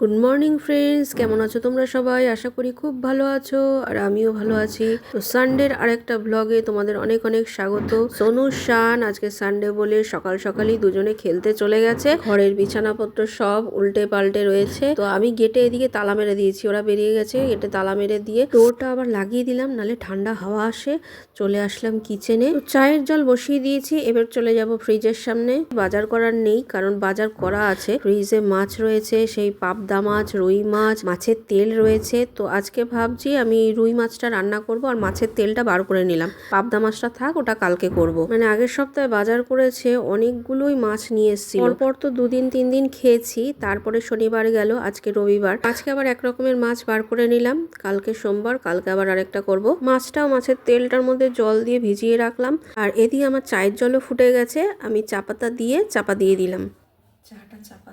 Good morning friends কেমন আছো তোমরা সবাই? আশা করি খুব ভালো আছো আর আমিও ভালো আছি। তো সানডের আরেকটা ব্লগে তোমাদের অনেক অনেক স্বাগত। সোনু, শান আজকে সানডে বলে সকাল সকালই দুজনে খেলতে চলে গেছে। ঘরের বিছানাপত্র সব উল্টে পাল্টে রয়েছে। তো আমি গেটে এদিকে তালা মেরে দিয়েছি, ওরা বেরিয়ে গেছে। গেটে তালা মেরে দিয়ে ডোরটা আবার লাগিয়ে দিলাম, নালে ঠান্ডা হাওয়া আসে। চলে আসলাম কিচেনে চায়ের জল বসিয়ে দিয়েছি, এবার চলে যাব ফ্রিজের সামনে। বাজার করার নেই, কারণ বাজার করা আছে। ফ্রিজে মাছ রয়েছে, সেই পাবদা মাছ, রুই মাছ, মাছের তেল রয়েছে। তো আজকে ভাবছি আমি রুই মাছটা রান্না করব আর মাছের তেলটা বার করে নিলাম। পাবদা মাছটা থাক, ওটা কালকে করব। মানে আগের সপ্তাহে বাজার করেছে, অনেকগুলোই মাছ নিয়ে এসেছিল। পরপর তো দুদিন, তিন দিন খেয়েছি, তারপরে শনিবার গেল, আজকে রবিবার। আজকে আবার এক রকমের মাছ বার করে নিলাম। কালকে সোমবার, কালকে আবার আরেকটা করব। মাছটাও মাছের তেলটার মধ্যে জল দিয়ে ভিজিয়ে রাখলাম। আর এদিকে আমার চায়ের জলও ফুটে গেছে, আমি চাপাতা দিয়ে চাপা দিয়ে দিলাম। চাটা চাপা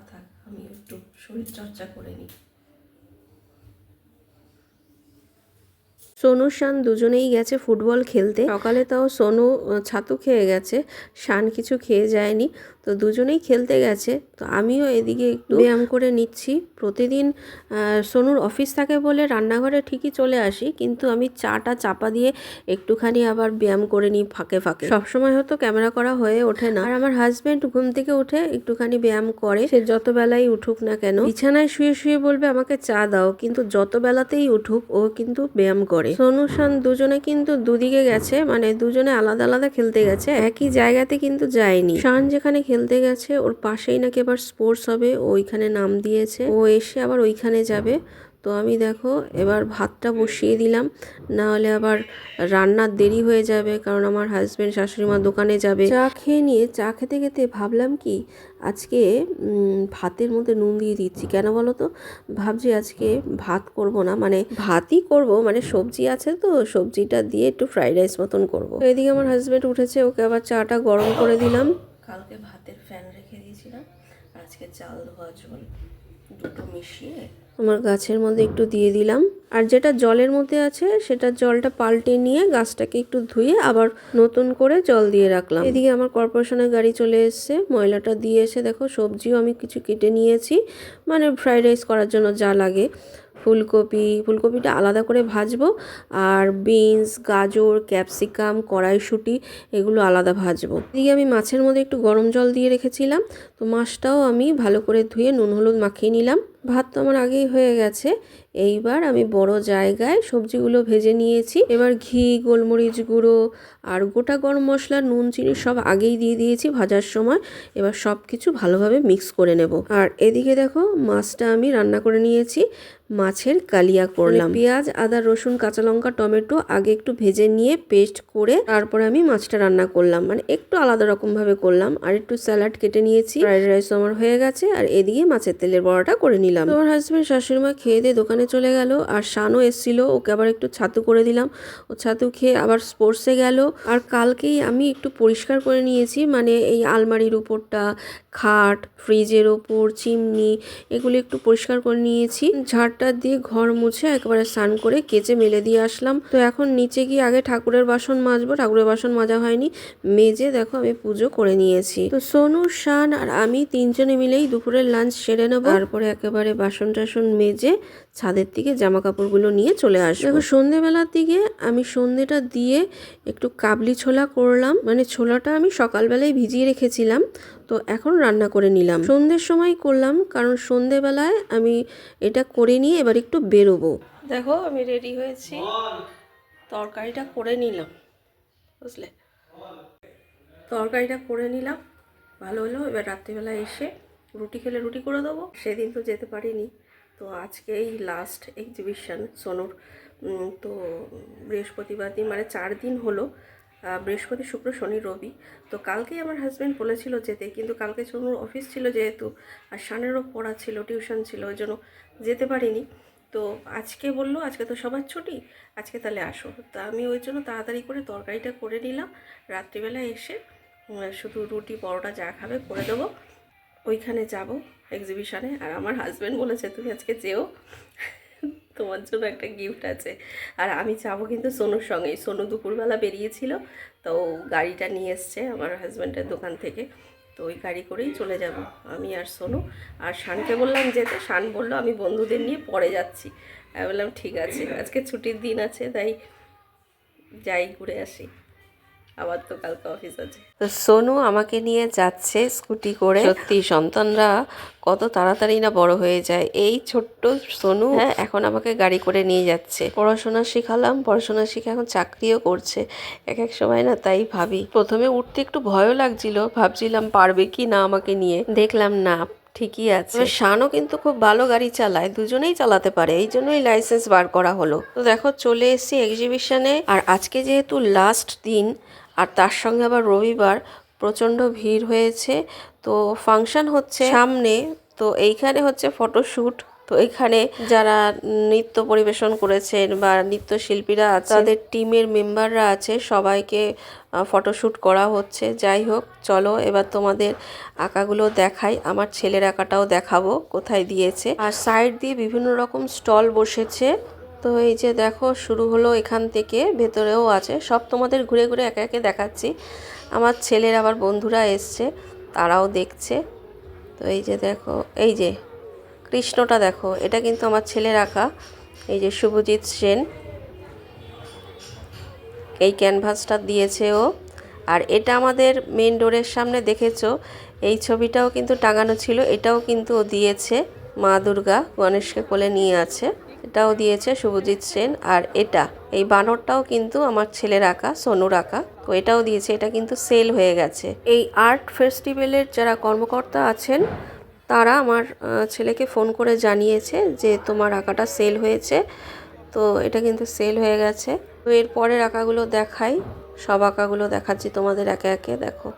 থাক আমি একটু শরীর চর্চা করে নিই। সোনু শান দুজনেই গেছে ফুটবল খেলতে। সকালে তাও সোনু ছাতু খেয়ে গেছে। শান কিছু খেয়ে যায়নি। তো দুজনেই খেলতে গেছে। তো আমিও এদিকে একটু ব্যায়াম করে নিচ্ছি। প্রতিদিন সোনুর অফিস থাকে বলে রান্নাঘরে ঠিকই চলে আসি, কিন্তু আমি চাটা চাপা দিয়ে একটুখানি আবার ব্যায়াম করে নিই ফাঁকে ফাঁকে। সবসময় হয়তো ক্যামেরা করা হয়ে ওঠে না। আর আমার হাজব্যান্ড ঘুম থেকে উঠে একটুখানি ব্যায়াম করে। সে যত বেলাই উঠুক না কেন, বিছানায় শুয়ে শুয়ে বলবে, আমাকে চা দাও। কিন্তু যত বেলাতেই উঠুক, ও কিন্তু ব্যায়াম করে। সোনু, শান দুজনে কিন্তু দুদিকে গেছে মানে দুজনে আলাদা আলাদা খেলতে গেছে। একই জায়গাতে কিন্তু যায়নি। শান যেখানে খেলতে গেছে, ওর পাশেই নাকি আবার স্পোর্টস হবে ওইখানে নাম দিয়েছে, ও এসে আবার ওইখানে যাবে। তো আমি দেখো, এবার ভাতটা বসিয়ে দিলাম না হলে আবার রান্নার দেরি হয়ে যাবে, কারণ আমার হাজব্যান্ড শাশুড়ি মা দোকানে যাবে। চা খেয়ে নিয়ে, চা খেতে খেতে ভাবলাম কি, আজকে ভাতের মধ্যে নুন দিয়ে দিচ্ছি। কেন বলো তো? ভাবছি আজকে ভাত করব না মানে ভাতই করব মানে সবজি আছে তো, সবজিটা দিয়ে একটু ফ্রাইড রাইস মতন করব। এদিকে আমার হাজব্যান্ড উঠেছে, ওকে আবার চাটা গরম করে দিলাম। কালকে ভাতের ফ্যান রেখে দিয়েছিলাম আজকে চাল, ধোয়া জল দুটো মিশিয়ে আমার গাছের মধ্যে একটু দিয়ে দিলাম। আর যেটা জলের মধ্যে আছে, সেটা জলটা পাল্টে নিয়ে গাছটাকে একটু ধুয়ে আবার নতুন করে জল দিয়ে রাখলাম। এদিকে আমার কর্পোরেশনের গাড়ি চলে এসছে, ময়লাটা দিয়ে এসে দেখো, সবজিও আমি কিছু কেটে নিয়েছি। মানে ফ্রাইড রাইস করার জন্য যা লাগে। ফুলকপি, ফুলকপিটা আলাদা করে ভাজবো। আর বিনস, গাজর, ক্যাপসিকাম, কড়াইশুঁটি এগুলো আলাদা ভাজবো। এদিকে আমি মাছের মধ্যে একটু গরম জল দিয়ে রেখেছিলাম। তো মাছটাও আমি ভালো করে ধুয়ে নুন, হলুদ মাখিয়ে নিলাম। ভাত তো আমার আগেই হয়ে গেছে। এইবার আমি বড় জায়গায় সবজিগুলো ভেজে নিয়েছি। এবার ঘি, গোলমরিচ গুঁড়ো আর গোটা গরম মশলা, নুন, চিনি সব আগেই দিয়ে দিয়েছি ভাজার সময়। এবার সব কিছু ভালোভাবে মিক্স করে নেব। আর এদিকে দেখো মাছটা আমি রান্না করে নিয়েছি। মাছের কালিয়া করলাম। পেঁয়াজ, আদা, রসুন, কাঁচা লঙ্কা, টমেটো আগে একটু ভেজে নিয়ে পেস্ট করে তারপরে আমি মাছটা রান্না করলাম। মানে একটু আলাদা রকমভাবে করলাম। আর একটু স্যালাড কেটে নিয়েছি। ফ্রাইড রাইস আমার হয়ে গেছে। আর এদিকে মাছের তেলের বড়াটা করে নিলাম। তো আমার হাজব্যান্ড শাশুড়ি মা খেয়ে দিয়ে দোকানে চলে গেল আর শানও এসেছিল, ওকে আবার একটু ছাতু করে দিলাম। ও ছাতু খেয়ে আবার স্পোর্টসে গেল। আর কালকেই আমি একটু পরিষ্কার করে নিয়েছি মানে এই আলমারির উপরটা, খাট ফ্রিজের ওপর চিমনি, এগুলি একটু পরিষ্কার করে নিয়েছি। ঝাড়টা দিয়ে ঘর মুছে একেবারে স্নান করে কেচে মেলে দিয়ে আসলাম। তো এখন নিচে গিয়ে আগে ঠাকুরের বাসন মাজবো, ঠাকুরের বাসন মাজা হয়নি, মেজে দেখো আমি পুজো করে নিয়েছি। তো সোনু, শান আর আমি তিনজনে মিলেই দুপুরের লাঞ্চ সেরে নেব। তারপরে একেবারে বাসন টাসন মেজে ছাদের দিকে জামা কাপড়গুলো নিয়ে চলে আসব। দেখো, সন্ধেবেলার দিকে আমি সন্ধেটা দিয়ে একটু কাবলি ছোলা করলাম। মানে ছোলাটা আমি সকালবেলায় ভিজিয়ে রেখেছিলাম, তো এখন রান্না করে নিলাম। সন্ধ্যের সময় করলাম, কারণ সন্ধেবেলায় আমি এটা করে নিয়ে এবার একটু বেরোবো। দেখো, আমি রেডি হয়েছি। তরকারিটা করে নিলাম, বুঝলে? তরকারিটা করে নিলাম, ভালো হলো। এবার রাত্রিবেলা এসে রুটি খেলে রুটি করে দেবো। সেদিন তো যেতে পারিনি। তো আজকে এই লাস্ট এক্সিবিশন সোনুর। তো বৃহস্পতিবার দিন মানে চার দিন হলো বৃহস্পতি, শুক্র, শনি, রবি। তো কালকেই আমার হাজব্যান্ড বলেছিল যেতে, কিন্তু কালকে সোনুর অফিস ছিল যেহেতু, আর সানেরও পড়া ছিল টিউশন ছিল, ওই জন্য যেতে পারিনি। তো আজকে বলল, আজকে তো সবার ছুটি, আজকে তাহলে আসো। তা আমি ওই জন্য তাড়াতাড়ি করে তরকারিটা করে নিলাম। রাত্রিবেলা এসে শুধু রুটি, পরোটা যা খাবে করে দেবো। ওইখানে যাব এক্সিবিশনে আর আমার হাজব্যান্ড বলেছে, তুমি আজকে যেও। তোমার জন্য একটা গিফট আছে। আর আমি যাব কিন্তু সোনুর সঙ্গেই সোনু দুপুরবেলা বেরিয়েছিল, তো গাড়িটা নিয়ে এসছে আমার হাজব্যান্ডের দোকান থেকে। তো ওই গাড়ি করেই চলে যাব আমি আর সোনু। আর শানকে বললাম যেতে। শান বলল, আমি বন্ধুদের নিয়ে পরে যাচ্ছি। আমি বললাম, ঠিক আছে। আজকে ছুটির দিন আছে, তাই যাই ঘুরে আসি। আবার তো কালকে অফিস আছে। তো সোনু আমাকে নিয়ে যাচ্ছে স্কুটি করে। সত্যি সন্তানরা কত তাড়াতাড়ি না বড় হয়ে যায়। এই ছোট্ট সোনু হ্যাঁ। এখন আমাকে গাড়ি করে নিয়ে যাচ্ছে। পড়াশোনা শিখালাম পড়াশোনা শিখে এখন চাকরিও করছে। এক এক সময় না তাই ভাবি। প্রথমে উঠতে একটু ভয়ও লাগছিল। ভাবছিলাম পারবে কি না আমাকে নিয়ে। দেখলাম না ঠিকই আছে। শানও কিন্তু খুব ভালো গাড়ি চালায় দুজনেই চালাতে পারে। এই জন্যই লাইসেন্স বার করা হলো। তো দেখো চলে এসেছি এক্সিবিশনে আর আজকে যেহেতু লাস্ট দিন আর তার সঙ্গে আবার রবিবার প্রচণ্ড ভিড় হয়েছে। তো ফাংশন হচ্ছে সামনে, তো এইখানে হচ্ছে ফটোশ্যুট। তো এখানে যারা নৃত্য পরিবেশন করেছেন বা নৃত্যশিল্পীরা আছে, তাদের টিমের মেম্বাররা আছে, সবাইকে ফটোশ্যুট করা হচ্ছে। যাই হোক, চলো এবার তোমাদের আঁকাগুলো দেখাই। আমার ছেলের আঁকাটাও দেখাবো, কোথায় দিয়েছে। আর সাইড দিয়ে বিভিন্ন রকম স্টল বসেছে। তো এই যে দেখো, শুরু হলো এখান থেকে, ভেতরেও আছে। সব তোমাদের ঘুরে ঘুরে একে একে দেখাচ্ছি। আমার ছেলের আবার বন্ধুরা এসছে, তারাও দেখছে। তো এই যে দেখো, এই যে কৃষ্ণটা দেখো, এটা কিন্তু আমার ছেলের আঁকা এই যে শুভজিৎ সেন, এই ক্যানভাসটা দিয়েছে ও। আর এটা আমাদের মেন ডোরের সামনে দেখেছ, এই ছবিটাও কিন্তু টাঙানো ছিল, এটাও কিন্তু ও দিয়েছে। মা দুর্গা গণেশকে কোলে নিয়ে আছে। এটাও দিয়েছে শুভজিৎ সেন আর এটা। এই বানরটাও কিন্তু আমার ছেলের আঁকা, সোনুর আঁকা। তো এটাও দিয়েছে, এটা কিন্তু সেল হয়ে গেছে। এই আর্ট ফেস্টিভ্যালের যারা কর্মকর্তা আছেন, তারা আমার ছেলেকে ফোন করে জানিয়েছে যে তোমার আঁকাটা সেল হয়েছে। তো এটা কিন্তু সেল হয়ে গেছে। তো এর পরের আঁকাগুলো দেখাই। সব আঁকাগুলো দেখাচ্ছি তোমাদের একে একে, দেখো।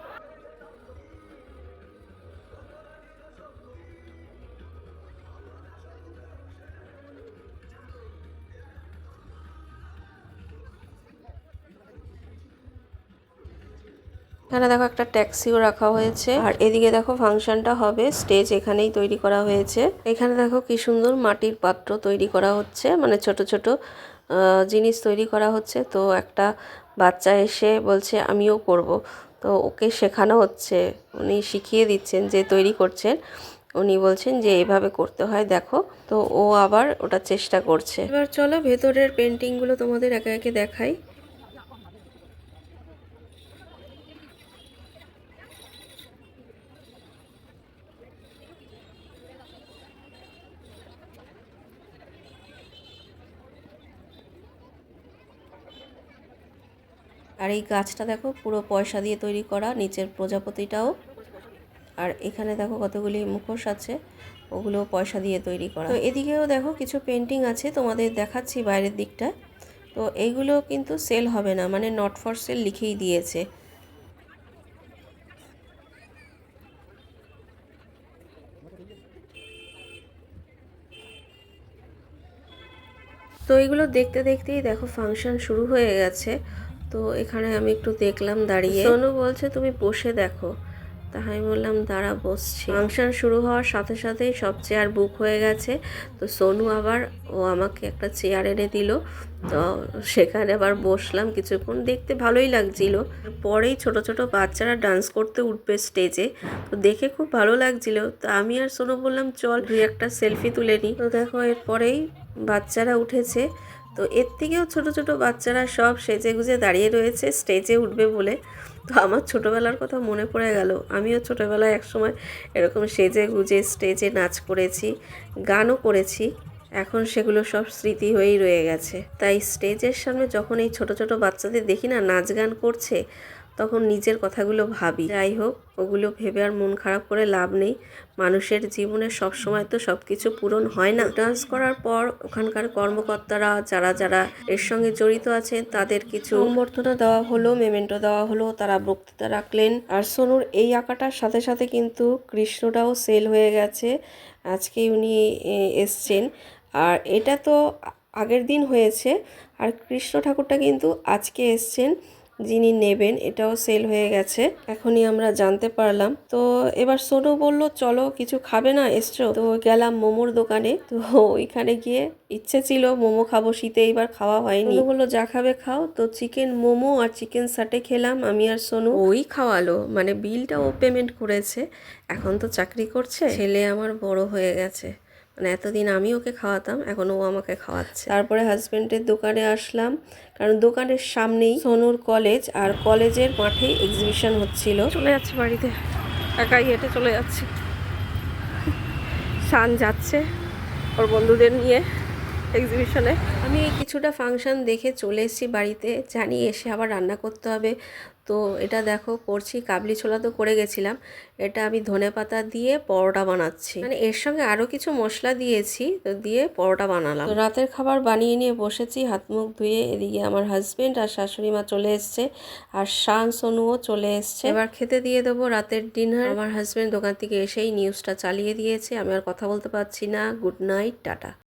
এখানে দেখো একটা ট্যাক্সিও রাখা হয়েছে। আর এদিকে দেখো ফাংশনটা হবে। স্টেজ এখানেই তৈরি করা হয়েছে। এখানে দেখো কি সুন্দর মাটির পাত্র তৈরি করা হচ্ছে। মানে ছোট ছোট জিনিস তৈরি করা হচ্ছে। তো একটা বাচ্চা এসে বলছে, আমিও করব। তো ওকে শেখানো হচ্ছে। উনি শিখিয়ে দিচ্ছেন যে তৈরি করছেন। উনি বলছেন যে এইভাবে করতে হয়, দেখো। তো ও আবার ওটা চেষ্টা করছে। এবার চলো ভেতরের পেন্টিংগুলো তোমাদের একে একে দেখাই। আর এই গাছটা দেখো, পুরো পয়সা দিয়ে তৈরি করা, নিচের প্রজাপতিটাও। আর এখানে দেখো কতগুলি মুখোশ আছে ওগুলো পয়সা দিয়ে তৈরি করা। তো এদিকেও দেখো কিছু পেন্টিং আছে, তোমাদের দেখাচ্ছি বাইরের দিকটা তো এইগুলো কিন্তু সেল হবে না মানে নট ফর সেল লিখেই দিয়েছে। তো এইগুলো দেখতে দেখতেই দেখো ফাংশন শুরু হয়ে গেছে। তো এখানে আমি একটু দেখলাম দাঁড়িয়ে। সোনু বলছে তুমি বসে দেখো। তা আমি বললাম দাঁড়া বসছি। ফাংশন শুরু হওয়ার সাথে সাথেই সব চেয়ার বুক হয়ে গেছে। তো সোনু আবার ও আমাকে একটা চেয়ার এনে দিল। তো সেখানে আবার বসলাম কিছুক্ষণ। দেখতে ভালোই লাগছিল। পরেই ছোট ছোট বাচ্চারা ডান্স করতে উঠবে স্টেজে। তো দেখে খুব ভালো লাগছিল। তো আমি আর সোনু বললাম চল দুই একটা সেলফি তুলে নিই তো দেখো এরপরেই বাচ্চারা উঠেছে। তো এর থেকেও ছোট ছোট বাচ্চারা সব সেজে গুজে দাঁড়িয়ে রয়েছে স্টেজে উঠবে বলে। তো আমার ছোটোবেলার কথা মনে পড়ে গেল। আমিও ছোটোবেলায় একসময় এরকম সেজে গুজে স্টেজে নাচ করেছি, গানও করেছি। এখন সেগুলো সব স্মৃতি হয়েই রয়ে গেছে। তাই স্টেজের সামনে যখন এই ছোট ছোট বাচ্চাদের দেখি না নাচ গান করছে তখন নিজের কথাগুলো ভাবি। যাই হোক, ওগুলো ভেবে আর মন খারাপ করে লাভ নেই। মানুষের জীবনে সব সময় তো সব কিছু পূরণ হয় না। ডান্স করার পর ওখানকার কর্মকর্তারা, যারা যারা এর সঙ্গে জড়িত আছেন তাদের কিছু সম্বর্ধনা দেওয়া হলো মেমেন্টো দেওয়া হলো, তারা বক্তৃতা রাখলেন। আর সোনুর এই আঁকাটার সাথে সাথে কিন্তু কৃষ্ণটাও সেল হয়ে গেছে। আজকে উনি এসছেন। আর এটা তো আগের দিন হয়েছে। আর কৃষ্ণ ঠাকুরটা কিন্তু আজকে এসছেন। যিনি নেবেন, এটাও সেল হয়ে গেছে। এখনই আমরা জানতে পারলাম। তো এবার সোনু বলল, চলো, কিছু খাবে না, এসছো? তো গেলাম মোমোর দোকানে। তো ওইখানে গিয়ে ইচ্ছে ছিল, মোমো খাব, শীতে এইবার খাওয়া হয়নি। বলল, যা খাবে খাও। তো চিকেন মোমো আর চিকেন সাটে খেলাম আমি আর সোনু। ওই খাওয়ালো মানে বিলটা ও পেমেন্ট করেছে। এখন তো চাকরি করছে, ছেলে আমার বড় হয়ে গেছে। মানে এতদিন আমি ওকে খাওয়াতাম এখন ও আমাকে খাওয়াচ্ছে। তারপরে হাজব্যান্ডের দোকানে আসলাম কারণ দোকানের সামনেই সোনুর কলেজ আর কলেজের মাঠেই এক্সিবিশন হচ্ছিল। চলে যাচ্ছি বাড়িতে একাই হেঁটে চলে যাচ্ছি। সান যাচ্ছে ওর বন্ধুদের নিয়ে। এক্সিবিশনে আমি কিছুটা ফাংশন দেখে চলে এসেছি বাড়িতে, জানি এসে আবার রান্না করতে হবে। তো এটা দেখো, করছি, কাবলি ছোলা তো করে গেছিলাম। এটা আমি ধনে পাতা দিয়ে পরোটা বানাচ্ছি। মানে এর সঙ্গে আরও কিছু মশলা দিয়েছি, তো দিয়ে পরোটা বানালাম। রাতের খাবার বানিয়ে নিয়ে বসেছি, হাত মুখ ধুয়ে এদিকে আমার হাজব্যান্ড আর শাশুড়ি মা চলে এসছে, আর শান সোনুও চলে এসছে। এবার খেতে দিয়ে দেবো রাতের ডিনার আমার হাজব্যান্ড দোকান থেকে এসেই নিউজটা চালিয়ে দিয়েছে, আমি আর কথা বলতে পারছি না। Good night tata.